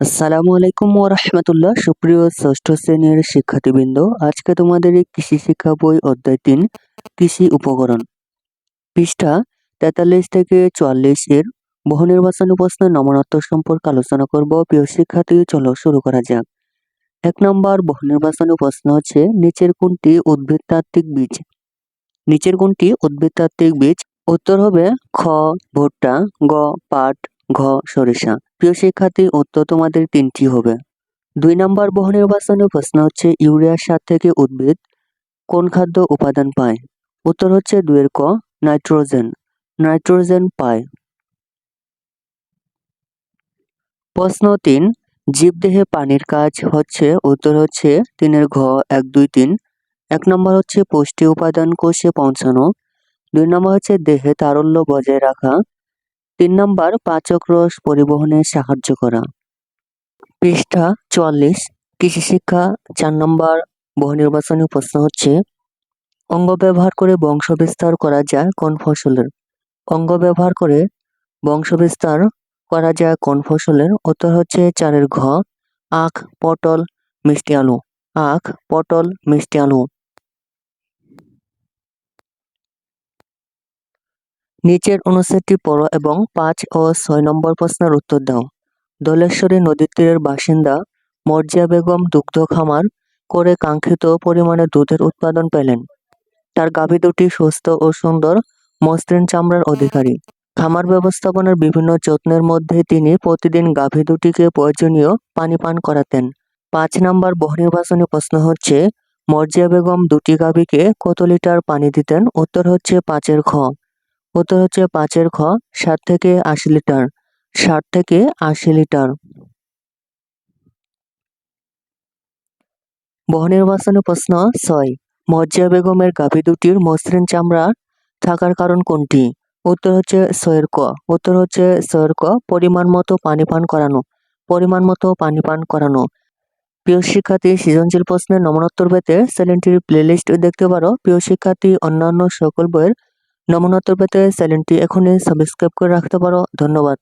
আসসালামু আলাইকুম ও রাহমাতুল্লাহ। সুপ্রিয় ষষ্ঠ শ্রেণির শিক্ষার্থীবৃন্দ, আজকে তোমাদের এই কৃষি শিক্ষা বই অধ্যায় তিন, কৃষি উপকরণ। পৃষ্ঠা তেতাল্লিশ থেকে চুয়াল্লিশ এর বহু নির্বাচনী প্রশ্নের নমনাত্মক সম্পর্কে আলোচনা করব। প্রিয় শিক্ষার্থী, চলো শুরু করা যাক। এক নম্বর বহু নির্বাচনী প্রশ্ন হচ্ছে, নিচের কোনটি উদ্ভিদতাত্ত্বিক বীজ? নিচের কোনটি উদ্ভিদতাত্ত্বিক বীজ? উত্তর হবে খ, ভুট্টা, গ, পাট ঘ, সরিষা। প্রিয় শিক্ষার্থী, উত্তর তোমাদের তিনটি হবে। দুই নম্বর বহু নির্বাচনী প্রশ্ন হচ্ছে, ইউরিয়ার সার থেকে উদ্ভিদ কোন খাদ্য উপাদান পায়? উত্তর হচ্ছে দুয়ের ক, নাইট্রোজেন। নাইট্রোজেন পায়। প্রশ্ন তিন, জীবদেহে পানির কাজ হচ্ছে? উত্তর হচ্ছে তিনের ঘ, এক, দুই, তিন। এক নম্বর হচ্ছে পুষ্টি উপাদান কোষে পৌঁছানো। দুই নম্বর হচ্ছে দেহে তারল্য বজায় রাখা। তিন নম্বর, পাচক রস পরিবহনে সাহায্য করা। পৃষ্ঠা চুয়াল্লিশ, কৃষি শিক্ষা, চার নম্বর বহু নির্বাচনী প্রশ্ন হচ্ছে, অঙ্গ ব্যবহার করে বংশ বিস্তার করা যায় কোন ফসলের? অঙ্গ ব্যবহার করে বংশ বিস্তার করা যায় কোন ফসলের? উত্তর হচ্ছে চারের ঘ, আখ, পটল, মিষ্টি আলু। আখ, পটল, মিষ্টি আলু। নিচের অনুচ্ছেদটি পড়ো এবং পাঁচ ও ছয় নম্বর প্রশ্নের উত্তর দাও। দলেশ্বরী নদীর তীরের বাসিন্দা মর্জিয়া বেগম দুগ্ধ খামার করে কাঙ্ক্ষিত পরিমাণে দুধের উৎপাদন পেলেন। তার গাভী দুটি সুস্থ ও সুন্দর মসৃণ চামড়ার অধিকারী। খামার ব্যবস্থাপনার বিভিন্ন যত্নের মধ্যে তিনি প্রতিদিন গাভী দুটিকে প্রয়োজনীয় পানি পান করাতেন। পাঁচ নম্বর বহুনির্বাচনী প্রশ্ন হচ্ছে, মর্জিয়া বেগম দুটি গাভীকে কত লিটার পানি দিতেন? উত্তর হচ্ছে পাঁচের খ। উত্তর হচ্ছে পাঁচের খ, ষাট থেকে আশি লিটার। ষাট থেকে আশি লিটার। বহুনির্বাচনী প্রশ্ন ছয় মর্জিয়া বেগমের গাভী দুটির মসৃণ চামড়া থাকার কারণ কোনটি? উত্তর হচ্ছে ছয়ের ক। উত্তর হচ্ছে ছয়ের ক, পরিমাণ মতো পানি পান করানো। পরিমাণ মতো পানি পান করানো। প্রিয় শিক্ষার্থী, সৃজনশীল প্রশ্নের নমনোত্তর পেতে চ্যানেলটির প্লেলিস্ট দেখতে পারো। প্রিয় শিক্ষার্থী, অন্যান্য সকল বইয়ের নমনোত্তর পেতে চ্যানেলটি এখনই সাবস্ক্রাইব করে রাখতে পারো। ধন্যবাদ।